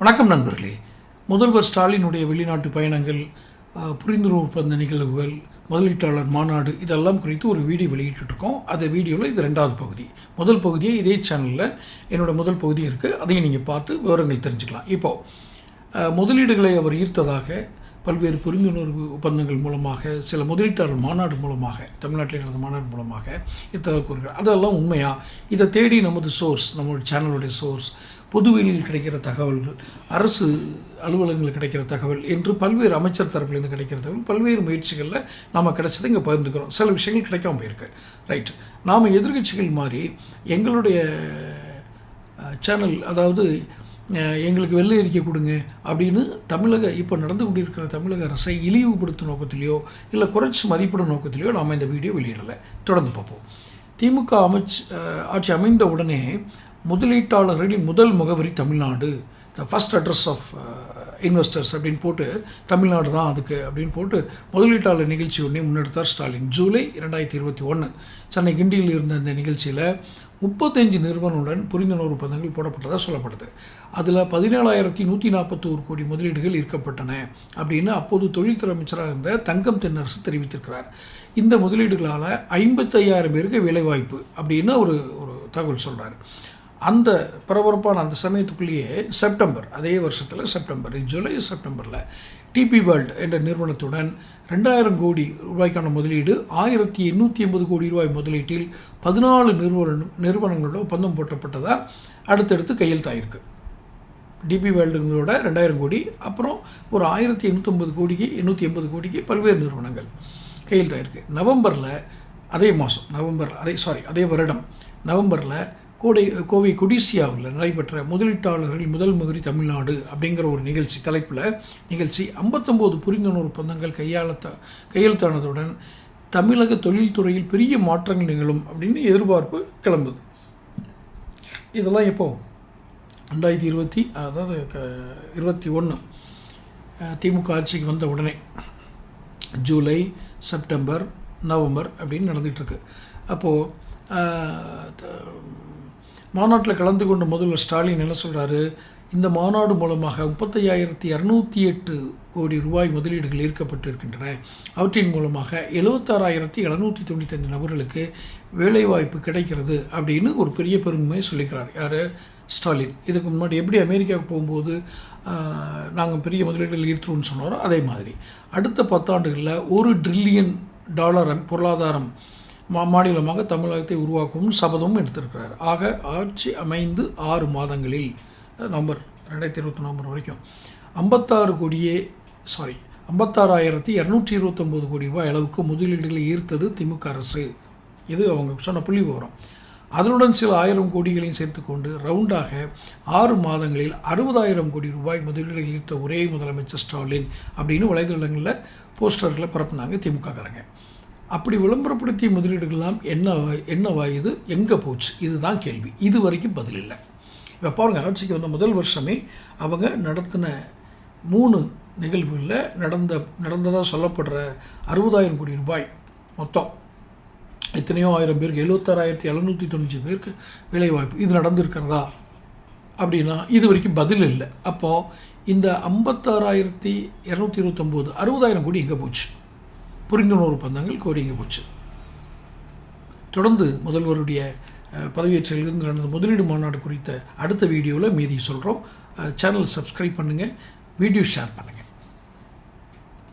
வணக்கம் நண்பர்களே. முதல்வர் ஸ்டாலினுடைய வெளிநாட்டு பயணங்கள் புரிந்துணர்வு ஒப்பந்த நிகழ்வுகள் முதலீட்டாளர் மாநாடு இதெல்லாம் குறித்து ஒரு வீடியோ வெளியிட்டுருக்கோம். அந்த வீடியோவில் இது ரெண்டாவது பகுதி. முதல் பகுதியே இதே சேனலில் என்னோட முதல் பகுதி இருக்குது அதையும் நீங்கள் பார்த்து விவரங்கள் தெரிஞ்சுக்கலாம். இப்போது முதலீடுகளை அவர் ஈர்த்ததாக பல்வேறு புரிந்துணர்வு ஒப்பந்தங்கள் மூலமாக சில முதலீட்டாளர் மாநாடு மூலமாக தமிழ்நாட்டில் நடந்த மாநாடு மூலமாக இத்தகைய கூறுகிறார். அதெல்லாம் உண்மையாக இதை தேடி நமது சோர்ஸ் நம்மளுடைய சேனலுடைய சோர்ஸ் பொதுவெளியில் கிடைக்கிற தகவல்கள் அரசு அலுவலகங்கள் கிடைக்கிற தகவல் என்று பல்வேறு அமைச்சர் தரப்புலேருந்து கிடைக்கிற தகவல் பல்வேறு முயற்சிகளில் நாம் கிடைச்சதை இங்கே பகிர்ந்துக்கிறோம். சில விஷயங்கள் கிடைக்காம போயிருக்கு. ரைட் நாம் எதிர்க்கட்சிகள் மாதிரி எங்களுடைய சேனல் அதாவது எங்களுக்கு வெள்ளை அறிக்கை கொடுங்க அப்படின்னு தமிழக இப்போ நடந்து கொண்டிருக்கிற தமிழக அரசை இழிவுபடுத்தும் நோக்கத்திலேயோ இல்லை குறைச்சி மதிப்பிடும் நோக்கத்திலேயோ நாம் இந்த வீடியோ வெளியிடலை. தொடர்ந்து பார்ப்போம். திமுக அமைச்சு ஆட்சி அமைந்த உடனே முதலீட்டாளர்களின் முதல் முகவரி Tamil Nadu. The first address of investors அப்படின்னு போட்டு தமிழ்நாடு தான் அதுக்கு அப்படின்னு போட்டு முதலீட்டாளர் நிகழ்ச்சி ஒன்றே முன்னெடுத்தார் ஸ்டாலின். ஜூலை இரண்டாயிரத்தி இருபத்தி ஒன்று சென்னை கிண்டியில் இருந்த இந்த நிகழ்ச்சியில் முப்பத்தஞ்சு நிறுவனங்களுடன் புரிந்துணர்வு ஒப்பந்தங்கள் போடப்பட்டதாக சொல்லப்படுது. அதில் பதினேழாயிரத்தி நூற்றி நாற்பத்தோரு கோடி முதலீடுகள் இருக்கப்பட்டன அப்படின்னு அப்போது தொழில்துறை அமைச்சராக இருந்த தங்கம் தென்னரசு தெரிவித்திருக்கிறார். இந்த முதலீடுகளால் ஐம்பத்தையாயிரம் பேருக்கு வேலைவாய்ப்பு அப்படின்னு ஒரு ஒரு தகவல் சொல்கிறார் அந்த பரபரப்பான அந்த சமயத்துக்குள்ளேயே செப்டம்பர் அதே வருஷத்தில் செப்டம்பர் ஜூலை செப்டம்பரில் டிபி வேர்ல்டு என்ற நிறுவனத்துடன் ரெண்டாயிரம் கோடி ரூபாய்க்கான முதலீடு ஆயிரத்தி எண்ணூற்றி எண்பது கோடி ரூபாய் முதலீட்டில் பதினாலு நிறுவன நிறுவனங்களோட ஒப்பந்தம் போட்டப்பட்டதாக அடுத்தடுத்து கையெழுத்தாயிருக்கு. டிபி வேர்ல்டுங்களோட ரெண்டாயிரம் கோடி அப்புறம் ஒரு ஆயிரத்தி எண்ணூற்றம்பது கோடிக்கு எண்ணூற்றி எண்பது கோடிக்கு பல்வேறு நிறுவனங்கள் கையெழுத்தாயிருக்கு. நவம்பரில் அதே மாதம் நவம்பர் அதே சாரி அதே வருடம் நவம்பரில் கோடை கோவை கொடிசியாவில் நடைபெற்ற முதலீட்டாளர்கள் முதல் முகரி தமிழ்நாடு அப்படிங்கிற ஒரு நிகழ்ச்சி தலைப்பில் நிகழ்ச்சி ஐம்பத்தொம்போது புரிந்துணர்வு ஒப்பந்தங்கள் கையாளத்த கையெழுத்தானதுடன் தமிழக தொழில்துறையில் பெரிய மாற்றங்கள் நிகழும் அப்படின்னு எதிர்பார்ப்பு கிளம்புது. இதெல்லாம் எப்போ? ரெண்டாயிரத்தி இருபத்தி அதாவது க- இருபத்தி ஒன்று திமுக ஆட்சிக்கு வந்த உடனே ஜூலை செப்டம்பர் நவம்பர் அப்படின்னு நடந்துகிட்ருக்கு அப்போது மாநாட்டில் கலந்து கொண்ட முதல்வர் ஸ்டாலின் என்ன சொல்கிறாரு இந்த மாநாடு மூலமாக முப்பத்தையாயிரத்தி இரநூத்தி எட்டு கோடி ரூபாய் முதலீடுகள் ஈர்க்கப்பட்டிருக்கின்றன. அவற்றின் மூலமாக எழுபத்தாறாயிரத்தி எழுநூற்றி தொண்ணூத்தஞ்சு நபர்களுக்கு வேலைவாய்ப்பு கிடைக்கிறது அப்படின்னு ஒரு பெரிய பெருமையை சொல்லிக்கிறார். யார்? ஸ்டாலின். இதுக்கு முன்னாடி எப்படி அமெரிக்காவுக்கு போகும்போது நாங்கள் பெரிய முதலீடுகள் ஈர்த்துருவோம்னு சொன்னாரோ அதே மாதிரி. அடுத்த பத்தாண்டுகளில் ஒரு ட்ரில்லியன் டாலர் பொருளாதாரம் மாநிலமாக தமிழகத்தை உருவாக்கும் சபதமும் எடுத்திருக்கிறார். ஆக ஆட்சி அமைந்து ஆறு மாதங்களில் நவம்பர் ரெண்டாயிரத்தி இருபத்தி நவம்பர் வரைக்கும் ஐம்பத்தாறு கோடியே சாரி ஐம்பத்தாறாயிரத்தி இரநூற்றி இருபத்தொம்போது கோடி ரூபாய் அளவுக்கு முதலீடுகளை ஈர்த்தது திமுக அரசு. இது அவங்க சொன்ன புள்ளி விவரம் அதனுடன் சில ஆயிரம் கோடிகளையும் சேர்த்துக்கொண்டு ரவுண்டாக ஆறு மாதங்களில் அறுபதாயிரம் கோடி ரூபாய் முதலீடுகள் ஈர்த்த ஒரே முதலமைச்சர் ஸ்டாலின் அப்படின்னு வலைதளங்களில் போஸ்டர்களை பரப்புனாங்க திமுகக்காரங்க. அப்படி விளம்பரப்படுத்திய முதலீடுகள்லாம் என்ன என்னவாயுது எங்கே போச்சு? இதுதான் கேள்வி. இது வரைக்கும் பதில் இல்லை. இப்போ பாருங்கள் ஆட்சிக்கு வந்த முதல் வருஷமே அவங்க நடத்தின மூணு நிகழ்வுகளில் நடந்த நடந்ததாக சொல்லப்படுற அறுபதாயிரம் கோடி ரூபாய் மொத்தம். எத்தனையோ ஆயிரம் பேருக்கு எழுபத்தாறாயிரத்தி எழுநூற்றி தொண்ணூற்றி பேருக்கு வேலைவாய்ப்பு. இது நடந்திருக்கிறதா? அப்படின்னா இது வரைக்கும் பதில் இல்லை. அப்போது இந்த ஐம்பத்தாறாயிரத்தி இரநூத்தி இருபத்தொம்போது அறுபதாயிரம் கோடி எங்கே போச்சு? புரிந்துணர்வு பந்தங்கள் கோரிங்க போச்சு. தொடர்ந்து முதல்வருடைய பதவியேற்றிலிருந்து நடந்த முதலீடு மாநாடு குறித்த அடுத்த வீடியோவில் மீதி சொல்கிறோம் சேனல் சப்ஸ்கிரைப் பண்ணுங்கள் வீடியோ ஷேர் பண்ணுங்கள்